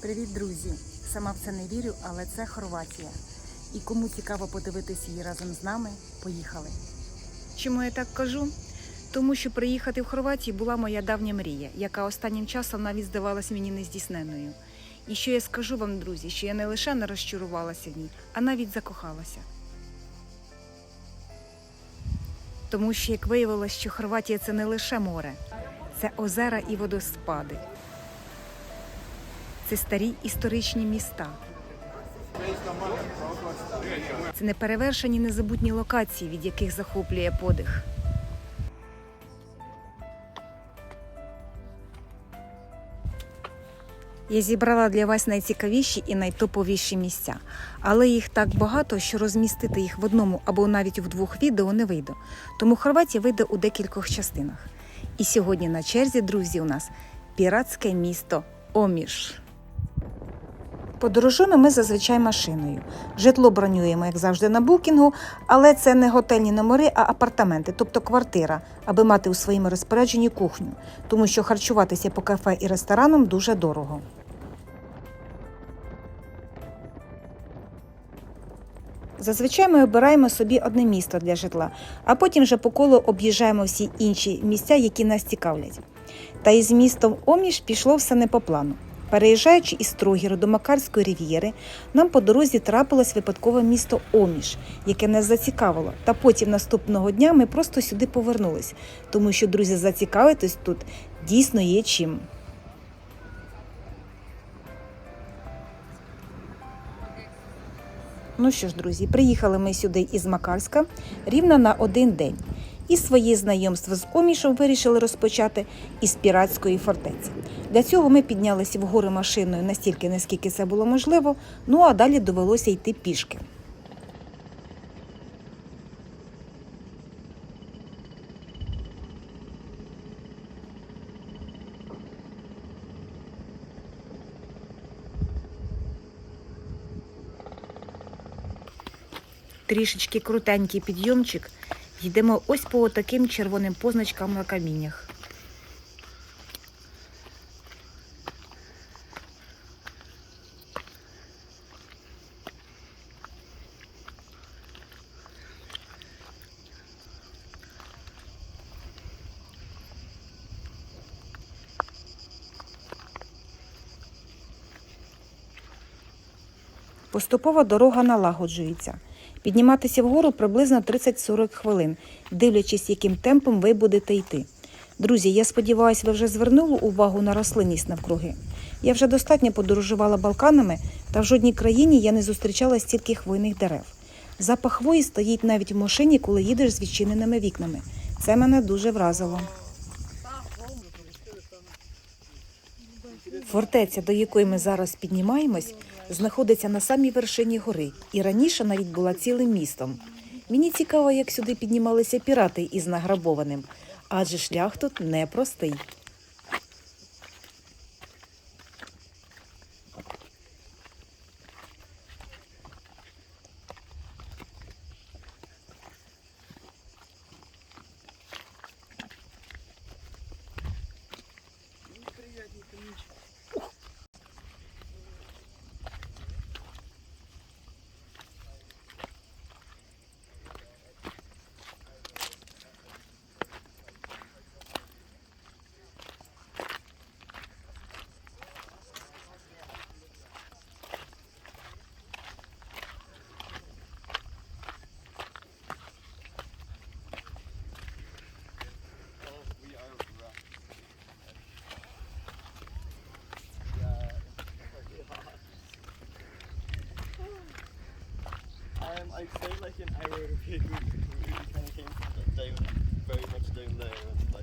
Привіт, друзі! Сама в це не вірю, але це Хорватія. І кому цікаво подивитись її разом з нами, поїхали. Чому я так кажу? Тому що приїхати в Хорватію була моя давня мрія, яка останнім часом навіть здавалась мені нездійсненною. І що я скажу вам, друзі, що я не лише не розчарувалася в ній, а навіть закохалася. Тому що, як виявилось, що Хорватія це не лише море, це озера і водоспади. Це старі історичні міста. Це неперевершені незабутні локації, від яких захоплює подих. Я зібрала для вас найцікавіші і найтоповіші місця, але їх так багато, що розмістити їх в одному або навіть в двох відео не вийде. Тому Хорватія вийде у декількох частинах. І сьогодні на черзі, друзі, у нас піратське місто Оміш. Подорожуємо ми зазвичай машиною. Житло бронюємо, як завжди, на букінгу, але це не готельні номери, а апартаменти, тобто квартира, аби мати у своєму розпорядженні кухню, тому що харчуватися по кафе і ресторанам дуже дорого. Зазвичай ми обираємо собі одне місто для житла, а потім вже по колу об'їжджаємо всі інші місця, які нас цікавлять. Та із містом Оміш пішло все не по плану. Переїжджаючи із Трогіру до Макарської рів'єри, нам по дорозі трапилось випадкове місто Оміш, яке нас зацікавило. Та потім наступного дня ми просто сюди повернулись, тому що, друзі, зацікавитись тут дійсно є чим. Ну що ж, друзі, приїхали ми сюди із Макарська рівно на один день. І своє знайомство з Омішем вирішили розпочати із піратської фортеці. Для цього ми піднялися в гори машиною настільки, наскільки це було можливо, ну а далі довелося йти пішки. Трішечки крутенький підйомчик. Йдемо ось по таким червоним позначкам на каміннях. Поступова дорога налагоджується. Підніматися вгору приблизно 30-40 хвилин, дивлячись, яким темпом ви будете йти. Друзі, я сподіваюся, ви вже звернули увагу на рослинність навкруги. Я вже достатньо подорожувала Балканами, та в жодній країні я не зустрічала стільки хвойних дерев. Запах хвої стоїть навіть в машині, коли їдеш з відчиненими вікнами. Це мене дуже вразило. Фортеця, до якої ми зараз піднімаємось, знаходиться на самій вершині гори і раніше навіть була цілим містом. Мені цікаво, як сюди піднімалися пірати із награбованим, адже шлях тут непростий. I feel like an arrow really, really kind of came from that day, very much down there.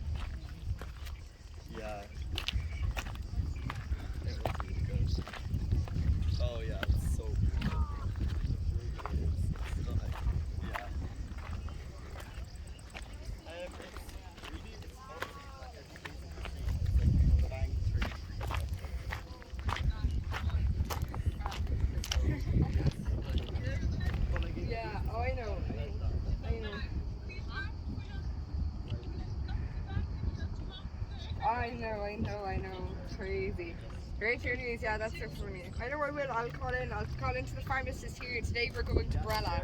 Know, I know, I know. Crazy. Great your news, yeah, that's it for me. I know I will, I'll call in, I'll call into the pharmacist here. Today we're going to Brella.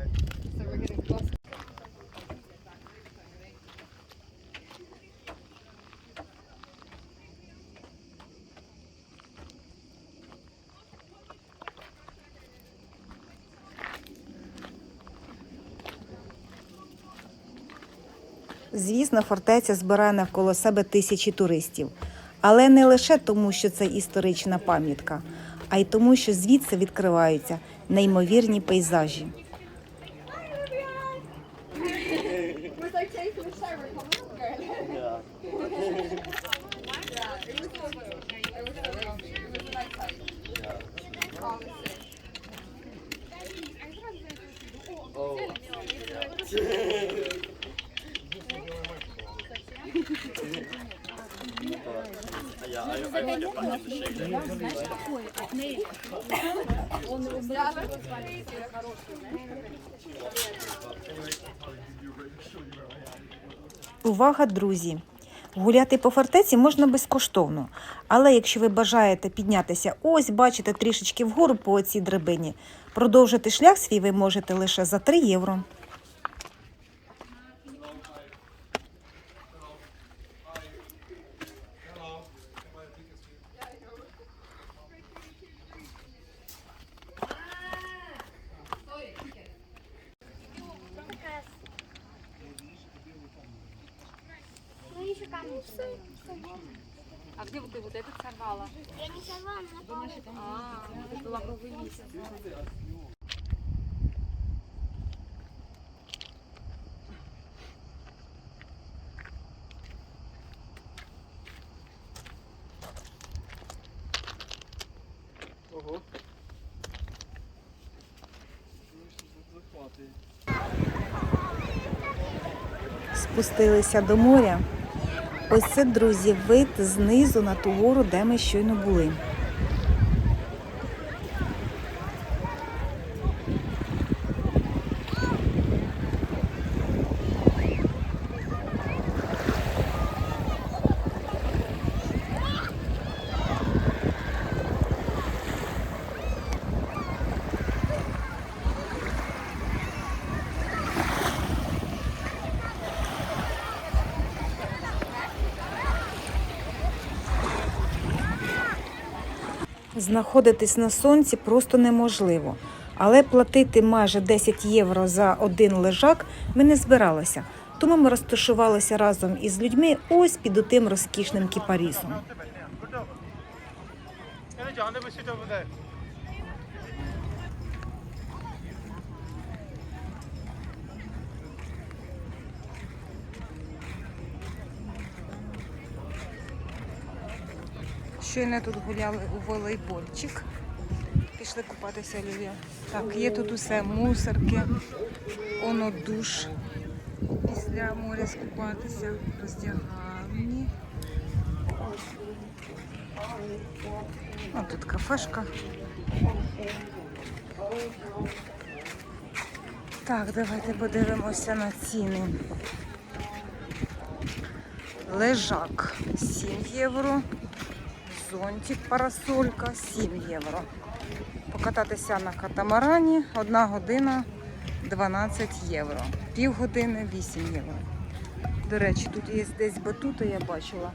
So we're getting bus. Звісно, фортеця збирає навколо себе тисячі туристів. Але не лише тому, що це історична пам'ятка, а й тому, що звідси відкриваються неймовірні пейзажі. Увага, друзі! Гуляти по фортеці можна безкоштовно, але якщо ви бажаєте піднятися, ось бачите трішечки вгору по цій драбині, продовжити шлях свій ви можете лише за 3 євро. Ну еще камень сорвала. А где вот ты вот этот сорвала? Я не сорвала, на палец. А, это лавровый лист. Ого. Захвати. Спустилися до моря. Ось це, друзі, вид знизу на ту гору, де ми щойно були. Знаходитись на сонці просто неможливо. Але платити майже 10 євро за один лежак ми не збиралися. Тому ми розташувалися разом із людьми ось під отим розкішним кіпарісом. Щойно тут гуляли у волейбольчик. Пішли купатися Лілія. Так, є тут усе мусорки, оно душ. Після моря скупатися, роздягальні. О, тут кафешка. Так, давайте подивимося на ціни. Лежак 7 євро. Зонтик, парасолька 7 євро. Покататися на катамарані 1 година 12 євро. Півгодини 8 євро. До речі, тут є десь батути, я бачила.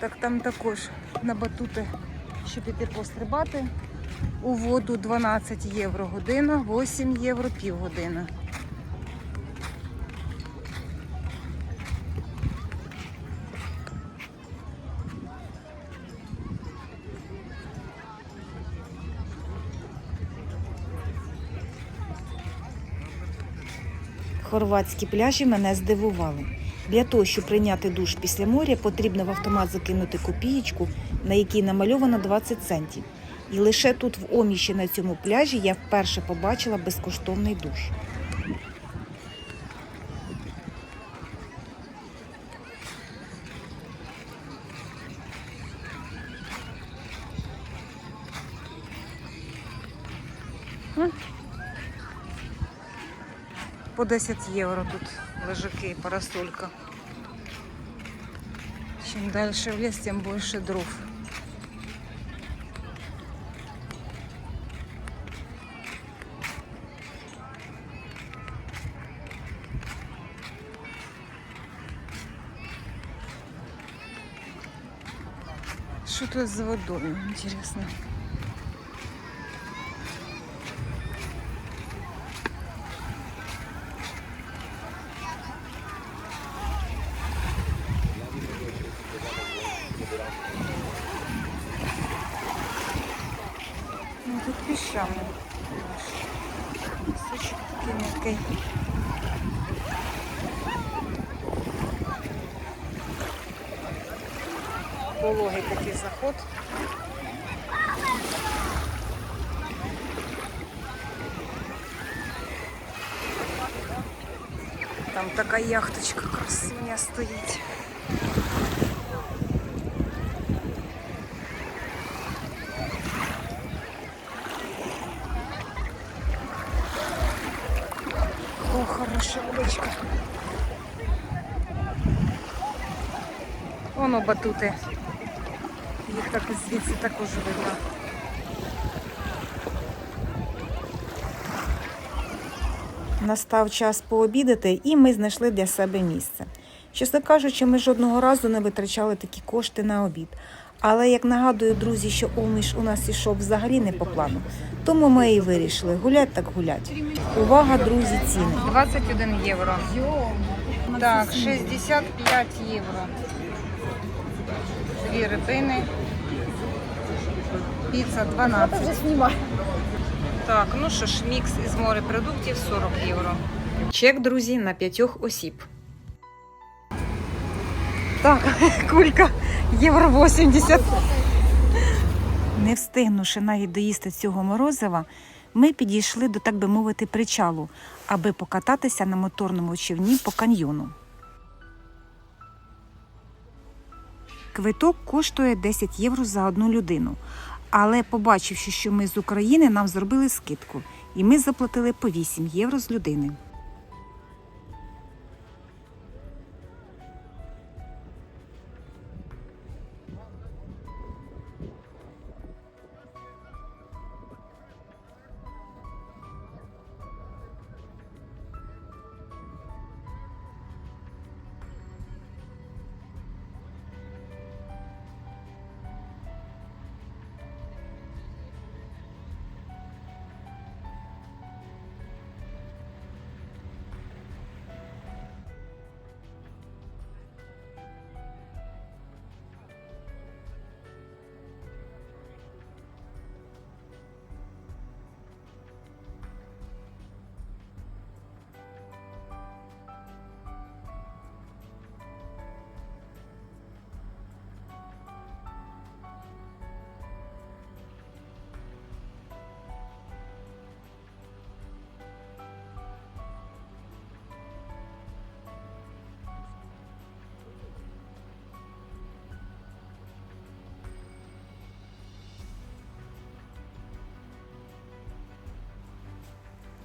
Так там також на батути, щоб піти пострибати. У воду 12 євро година, 8 євро півгодини. Хорватські пляжі мене здивували. Для того, щоб прийняти душ після моря, потрібно в автомат закинути копієчку, на якій намальовано 20 центів. І лише тут, в Оміші, на цьому пляжі, я вперше побачила безкоштовний душ. 10 євро тут лежаки, парасолька. Чим далі в ліс, тим більше дров. Что тут за водой, интересно. Пісочок такий м'який. Пологий такий заход. Там така яхточка красуня стоїть. Батути. Їх так звідси також видно. Настав час пообідати, і ми знайшли для себе місце. Чесно кажучи, ми жодного разу не витрачали такі кошти на обід. Але як нагадую, друзі, що оміш у нас ішов взагалі не по плану, тому ми і вирішили гулять так гулять. Увага, друзі, ціни. 21 євро. Так, 65 євро. Дві рибини. Піца 12. Так, ну що ж, мікс із морепродуктів 40 євро. Чек, друзі, на п'ятьох осіб. Так, кулька євро 80. Не встигнувши навіть доїсти цього морозива, ми підійшли до, так би мовити, причалу, аби покататися на моторному човні по каньйону. Квиток коштує 10 євро за одну людину. Але побачивши, що ми з України, нам зробили скидку, і ми заплатили по 8 євро з людини.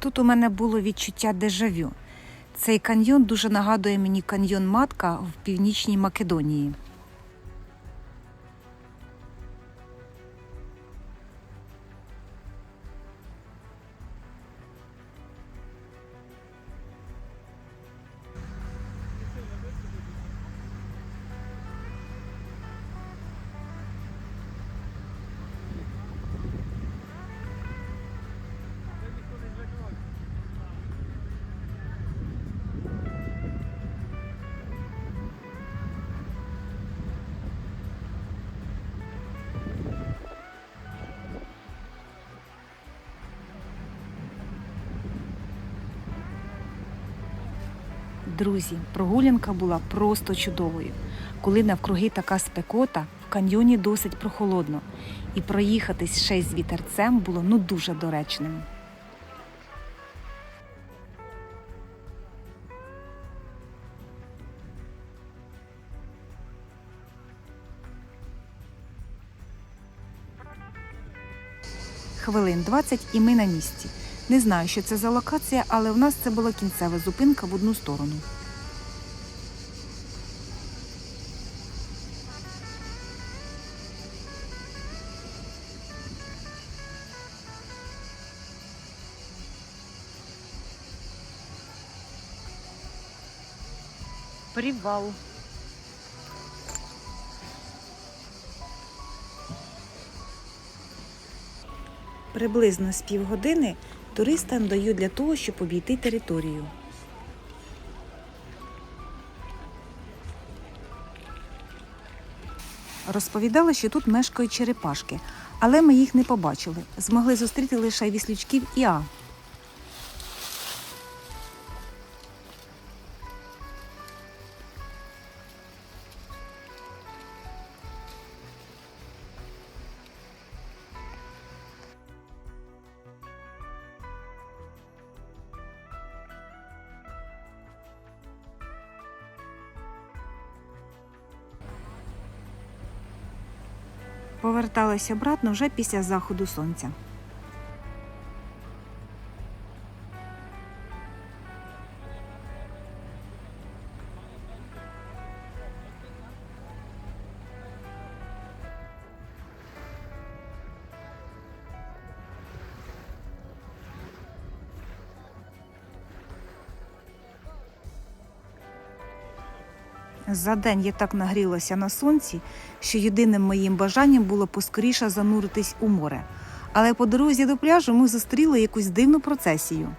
Тут у мене було відчуття дежавю. Цей каньйон дуже нагадує мені каньйон Матка в північній Македонії. Друзі, прогулянка була просто чудовою. Коли навкруги така спекота, в каньйоні досить прохолодно, і проїхатись ще й з вітерцем було ну дуже доречним. Хвилин 20 і ми на місці. Не знаю, що це за локація, але в нас це була кінцева зупинка в одну сторону. Привал. Приблизно з півгодини туристам дають для того, щоб обійти територію. Розповідали, що тут мешкають черепашки, але ми їх не побачили. Змогли зустріти лише віслючків і а. Поверталися обратно вже після заходу сонця. За день я так нагрілася на сонці, що єдиним моїм бажанням було поскоріше зануритись у море. Але по дорозі до пляжу ми зустріли якусь дивну процесію.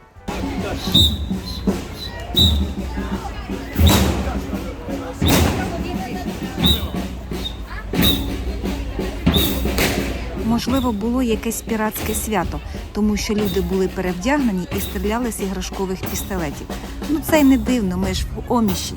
Можливо, було якесь піратське свято, тому що люди були перевдягнені і стріляли з іграшкових пістолетів. Ну це й не дивно, ми ж в оміші.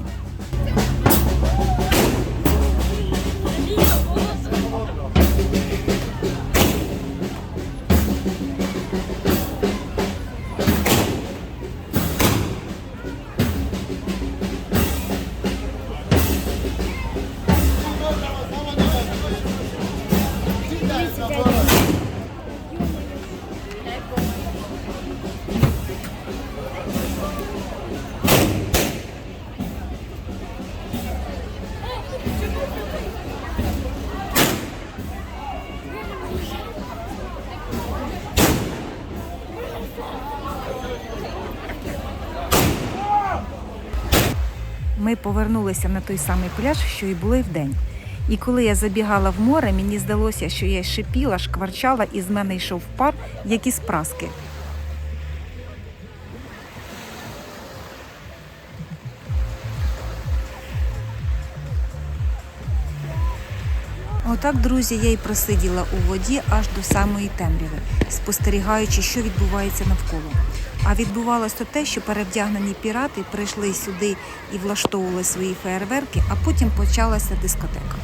Ми повернулися на той самий пляж, що і були вдень. І коли я забігала в море, мені здалося, що я шипіла, шкварчала, і з мене йшов пар, як із праски. Отак, друзі, я й просиділа у воді аж до самої темряви, спостерігаючи, що відбувається навколо. А відбувалося то те, що перевдягнені пірати прийшли сюди і влаштовували свої феєрверки, а потім почалася дискотека.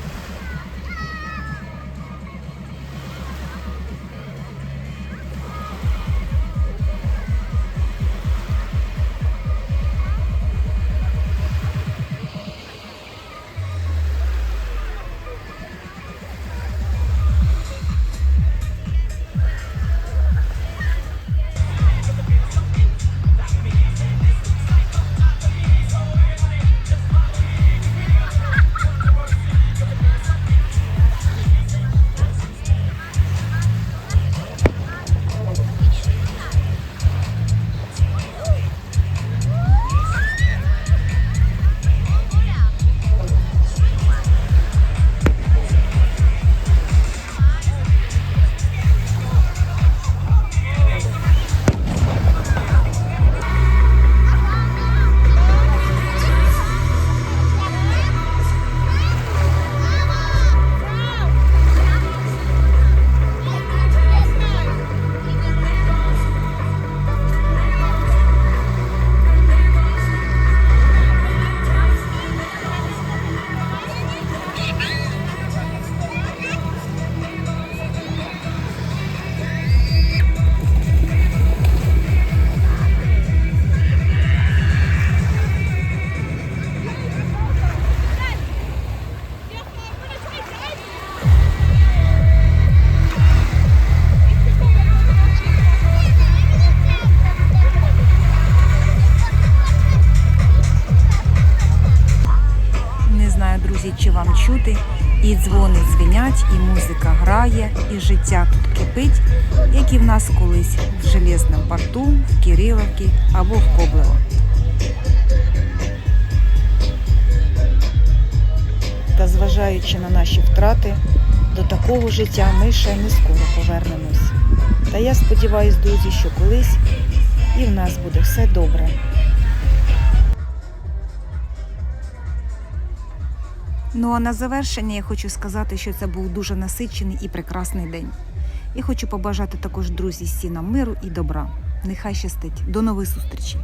Чути. І дзвони дзвенять, і музика грає, і життя тут кипить, як і в нас колись в Железному порту, в Кириловці або в Коблево. Та зважаючи на наші втрати, до такого життя ми ще не скоро повернемось. Та я сподіваюся, друзі, що колись і в нас буде все добре. Ну а на завершення я хочу сказати, що це був дуже насичений і прекрасний день. Я хочу побажати також друзі сіна миру і добра. Нехай щастить. До нових зустрічей!